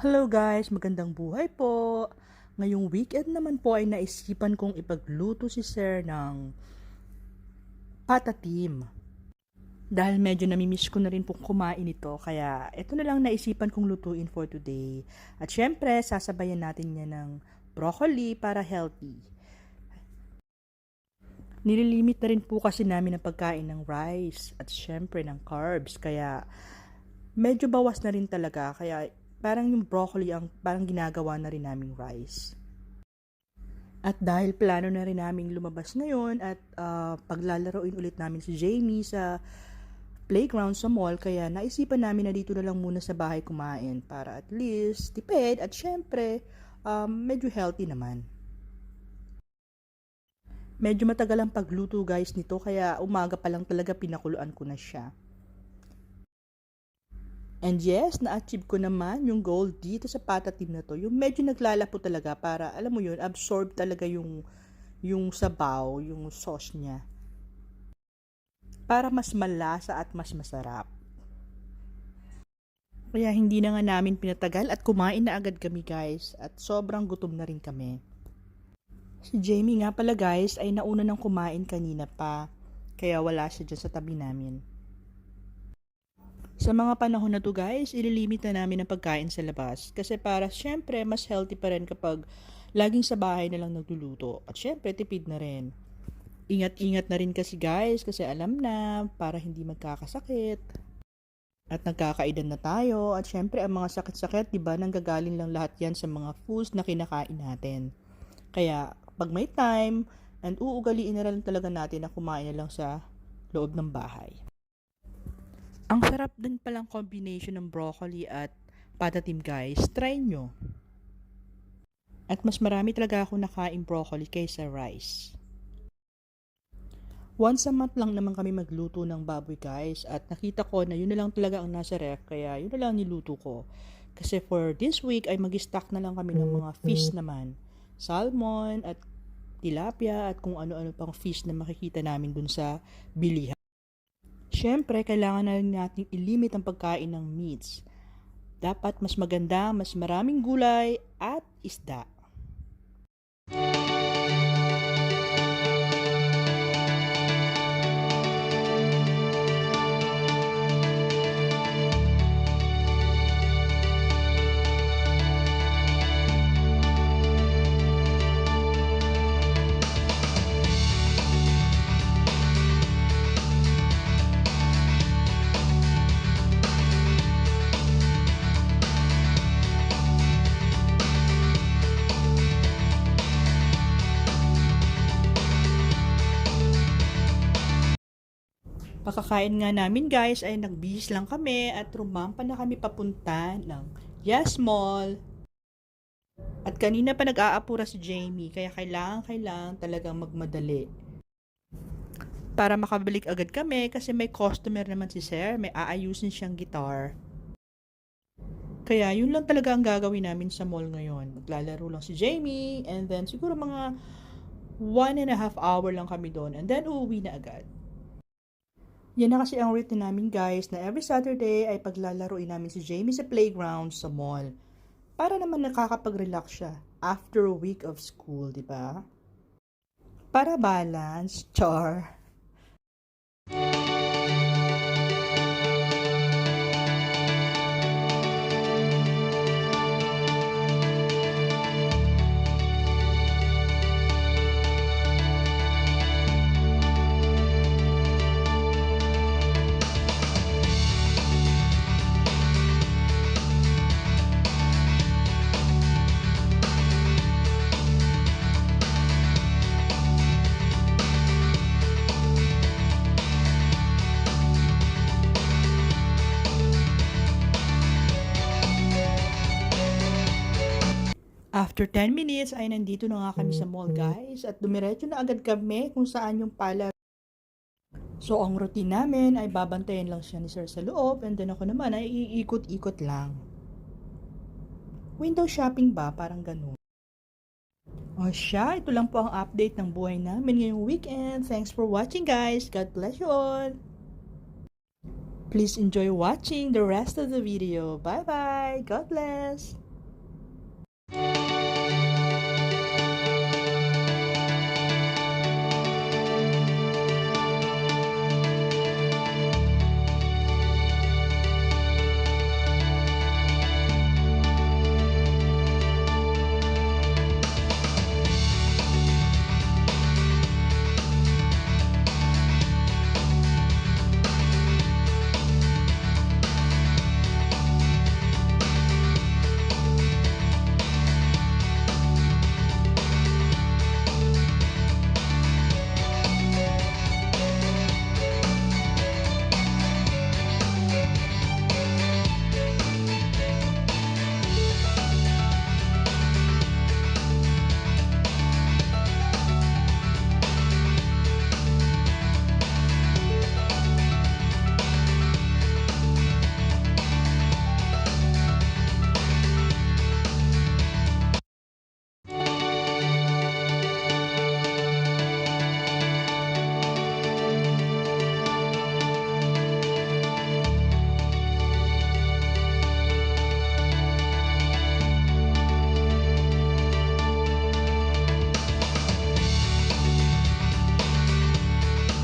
Hello guys, magandang buhay po. Ngayong weekend naman po ay naisipan kong ipagluto si Sir ng patatim. Dahil medyo namimiss ko na rin pong kumain ito, kaya ito na lang naisipan kong lutuin for today. At syempre, sasabayan natin niya ng broccoli para healthy. Nililimit na rin po kasi namin ang pagkain ng rice at syempre ng carbs, kaya medyo bawas na rin talaga, kaya parang yung broccoli ang parang ginagawa na rin naming rice. At dahil plano na rin namin lumabas ngayon at uh, paglalaroin ulit namin si Jamie sa playground sa mall, kaya naisipan namin na dito na lang muna sa bahay kumain para at least tipid at syempre um, medyo healthy naman. Medyo matagal ang pagluto guys nito kaya umaga pa lang talaga pinakuluan ko na siya. And yes, na-achieve ko naman yung goal dito sa patatim na to. Yung medyo naglalapo talaga para, alam mo yun, absorb talaga yung, yung sabaw, yung sauce niya. Para mas malasa at mas masarap. Kaya hindi na nga namin pinatagal at kumain na agad kami guys. At sobrang gutom na rin kami. Si Jamie nga pala guys ay nauna nang kumain kanina pa. Kaya wala siya dyan sa tabi namin. Sa mga panahon na to guys, ililimit na namin ang pagkain sa labas. Kasi para syempre mas healthy pa rin kapag laging sa bahay na lang nagluluto. At syempre tipid na rin. Ingat-ingat na rin kasi guys kasi alam na para hindi magkakasakit. At nagkakaidan na tayo at syempre ang mga sakit-sakit 'di ba nanggagaling lang lahat 'yan sa mga foods na kinakain natin. Kaya pag may time and uugaliin na lang talaga natin na kumain na lang sa loob ng bahay. Ang sarap din palang combination ng broccoli at patatim guys. Try nyo. At mas marami talaga ako nakain broccoli kaysa rice. Once a month lang naman kami magluto ng baboy guys at nakita ko na yun na lang talaga ang nasa ref kaya yun na lang niluto ko. Kasi for this week ay mag-stock na lang kami ng mga fish naman. Salmon at tilapia at kung ano-ano pang fish na makikita namin dun sa bilihan. Siyempre, kailangan na rin natin ilimit ang pagkain ng meats. Dapat mas maganda, mas maraming gulay at isda. Pakakain nga namin guys ay nagbihis lang kami at rumampa na kami papunta ng Yes Mall. At kanina pa nag-aapura si Jamie kaya kailangan kailangan talagang magmadali. Para makabalik agad kami kasi may customer naman si Sir, may aayusin siyang guitar. Kaya yun lang talaga ang gagawin namin sa mall ngayon. Maglalaro lang si Jamie and then siguro mga one and a half hour lang kami doon and then uuwi na agad. Yan na kasi ang routine namin guys na every Saturday ay paglalaroin namin si Jamie sa playground sa mall. Para naman nakakapag-relax siya after a week of school, di ba? Para balance, char. After 10 minutes ay nandito na nga kami sa mall guys at dumiretso na agad kami kung saan yung pala. So ang routine namin ay babantayan lang siya ni sir sa loob and then ako naman ay iikot-ikot lang. Window shopping ba? Parang ganun. O siya, ito lang po ang update ng buhay namin ngayong weekend. Thanks for watching guys. God bless you all. Please enjoy watching the rest of the video. Bye-bye. God bless.